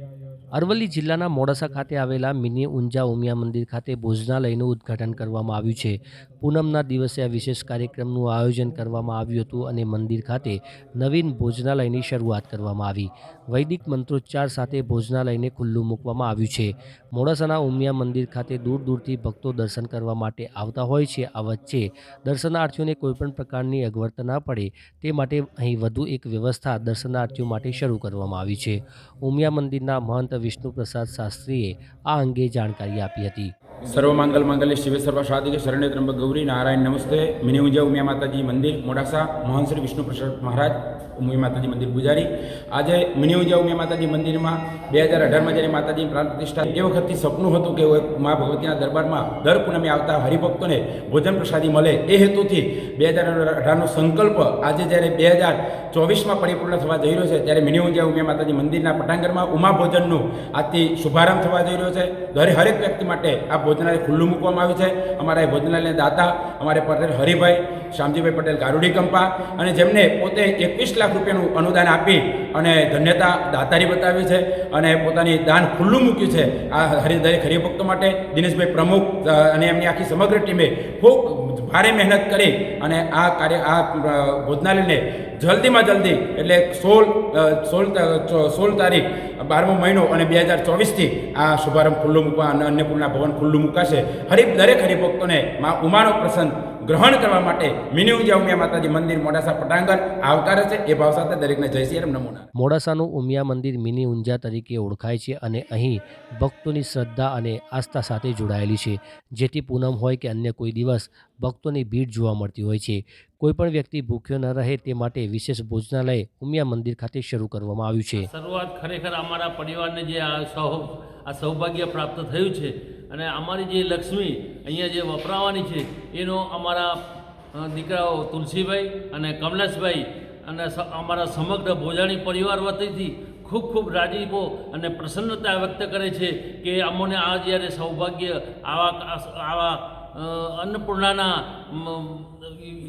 yeah, yeah. Aravalli જિલ્લાના મોડાસા ખાતે આવેલા મિની ઊંઝા ઉમિયા મંદિર ખાતે ભોજનાલયનું ઉદ્ઘાટન કરવામાં આવ્યું છે. પૂનમના દિવસે આ વિશેષ કાર્યક્રમનું આયોજન કરવામાં આવ્યું હતું અને મંદિર ખાતે નવીન ભોજનાલયની શરૂઆત કરવામાં આવી. વૈદિક મંત્રોચ્ચાર સાથે ભોજનાલયને ખુલ્લું મૂકવામાં આવ્યું છે. મોડાસાના ઉમિયા મંદિર ખાતે દૂર દૂરથી ભક્તો દર્શન કરવા માટે આવતા હોય છે. આ વચ્ચે દર્શનાર્થીઓને કોઈપણ પ્રકારની અગવડતા ન પડે તે માટે અહીં વધુ એક વ્યવસ્થા દર્શનાર્થીઓ માટે શરૂ કરવામાં આવી છે. ઉમિયા મંદિરના મહંત વિષ્ણુ પ્રસાદ શાસ્ત્રીએ આ અંગે જાણકારી આપી હતી. સર્વમાંગલ માંગલ્ય શિવે સર્વ સાધિકે શરણ્ય ત્રંબક ગૌરી નારાયણ નમસ્તે મિની ઉંજા ઉમિયા માતાજી મંદિર મોડાસા મહાન શ્રી વિષ્ણુ પ્રસાદ મહારાજ ઉમિયા માતાજી મંદિર પૂજારી આજે મિની ઉંજા ઉમિયા માતાજી મંદિરમાં બે હજાર અઢારમાં જ્યારે માતાજી પ્રાણ પ્રતિષ્ઠા એ વખતથી સપનું હતું કે મા ભગવતીના દરબારમાં દર પૂનમે આવતા હરિભક્તોને ભોજન પ્રસાદી મળે એ હેતુથી બે હજાર અઢારનો સંકલ્પ આજે જ્યારે બે હજાર ચોવીસમાં પરિપૂર્ણ થવા જઈ રહ્યો છે ત્યારે મિની ઉંજા ઉમિયા માતાજી મંદિરના પટાંગણમાં ઉમા ભોજનનું આજથી શુભારંભ થવા જઈ રહ્યો છે દરેક હરેક વ્યક્તિ માટે આ ભોજનાલય ખુલ્લું મૂકવામાં આવ્યું છે. અમારા એ ભોજનાલયના દાતા, અમારે પટેલ હરિભાઈ, શ્યામજીભાઈ પટેલ, ગારુડી કંપા અને જેમને પોતે એકવીસ લાખ રૂપિયાનું અનુદાન આપી અને ધન્યતા દાતારી બતાવી છે અને પોતાની દાન ખુલ્લું મૂક્યું છે. આ હરિ, દરેક હરિભક્તો માટે દિનેશભાઈ પ્રમુખ અને એમની આખી સમગ્ર ટીમે ખૂબ ભારે મહેનત કરી અને આ કાર્ય, આ ભોજનાલયને જલ્દીમાં જલ્દી એટલે સોળ સોળ સોળ તારીખ બારમો મહિનો અને બે હજાર ચોવીસથી આ શુભારંભ ખુલ્લું મૂકવા અને અન્નપૂર્ણા ભવન ખુલ્લું મુકાશે. હરીફ દરેક હરિભક્તોને મા ઉમાનો પ્રસંગ ગ્રહણ કરવા માટે મિની ઊંઝા ઉમિયા માતાજી મંદિર મોડાસા પટાંગણ આવકારે છે. એ ભાવ સાથે દરેકને જય શ્રી રામ નમૂના. મોડાસાનું ઉમિયા મંદિર મિની ઊંઝા તરીકે ઓળખાય છે અને અહીં ભક્તોની શ્રદ્ધા અને આસ્થા સાથે જોડાયેલી છે. જેથી પૂનમ હોય કે અન્ય કોઈ દિવસ ભક્તોની ભીડ જોવા મળતી હોય છે. કોઈપણ વ્યક્તિ ભૂખ્યો ન રહે તે માટે વિશેષ ભોજનાલય ઉમિયા મંદિર ખાતે શરૂ કરવામાં આવ્યું છે. શરૂઆત ખરેખર અમારા પરિવારને જે આ સૌ આ સૌભાગ્ય પ્રાપ્ત થયું છે અને અમારી જે લક્ષ્મી અહીંયા જે વપરાવાની છે, એનો અમારા દીકરાઓ તુલસીભાઈ અને કમલેશભાઈ અને અમારા સમગ્ર ભોજાણી પરિવાર વતીથી ખૂબ ખૂબ રાજીપો અને પ્રસન્નતા વ્યક્ત કરે છે કે અમને આ જ્યારે સૌભાગ્ય આવા આવા અન્નપૂર્ણાના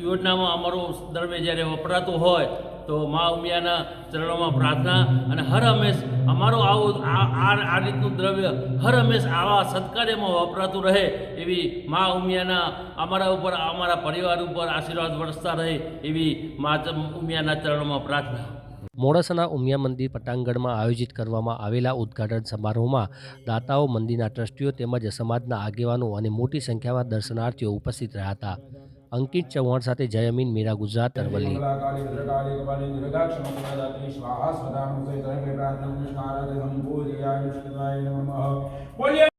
યોજનામાં અમારું દરવે જ્યારે વપરાતું હોય તો મા ઉમિયાના ચરણોમાં પ્રાર્થના અને હર હંમેશ અમારો આવું આ રીતનું દ્રવ્ય હર હંમેશ આવા સત્કાર્યમાં વપરાતું રહે એવી મા ઉમિયાના અમારા ઉપર, અમારા પરિવાર ઉપર આશીર્વાદ વરસતા રહે એવી મા ઉમિયાના ચરણોમાં પ્રાર્થના. મોડાસાના ઉમિયા મંદિર પટાંગણમાં આયોજિત કરવામાં આવેલા ઉદ્ઘાટન સમારોહમાં દાતાઓ મંદિરના ટ્રસ્ટીઓ તેમજ સમાજના આગેવાનો અને મોટી સંખ્યામાં દર્શનાર્થીઓ ઉપસ્થિત રહ્યા હતા અંકિત ચૌહાણ સાથે જયમીન મીરા ગુજરાત અરવલ્લી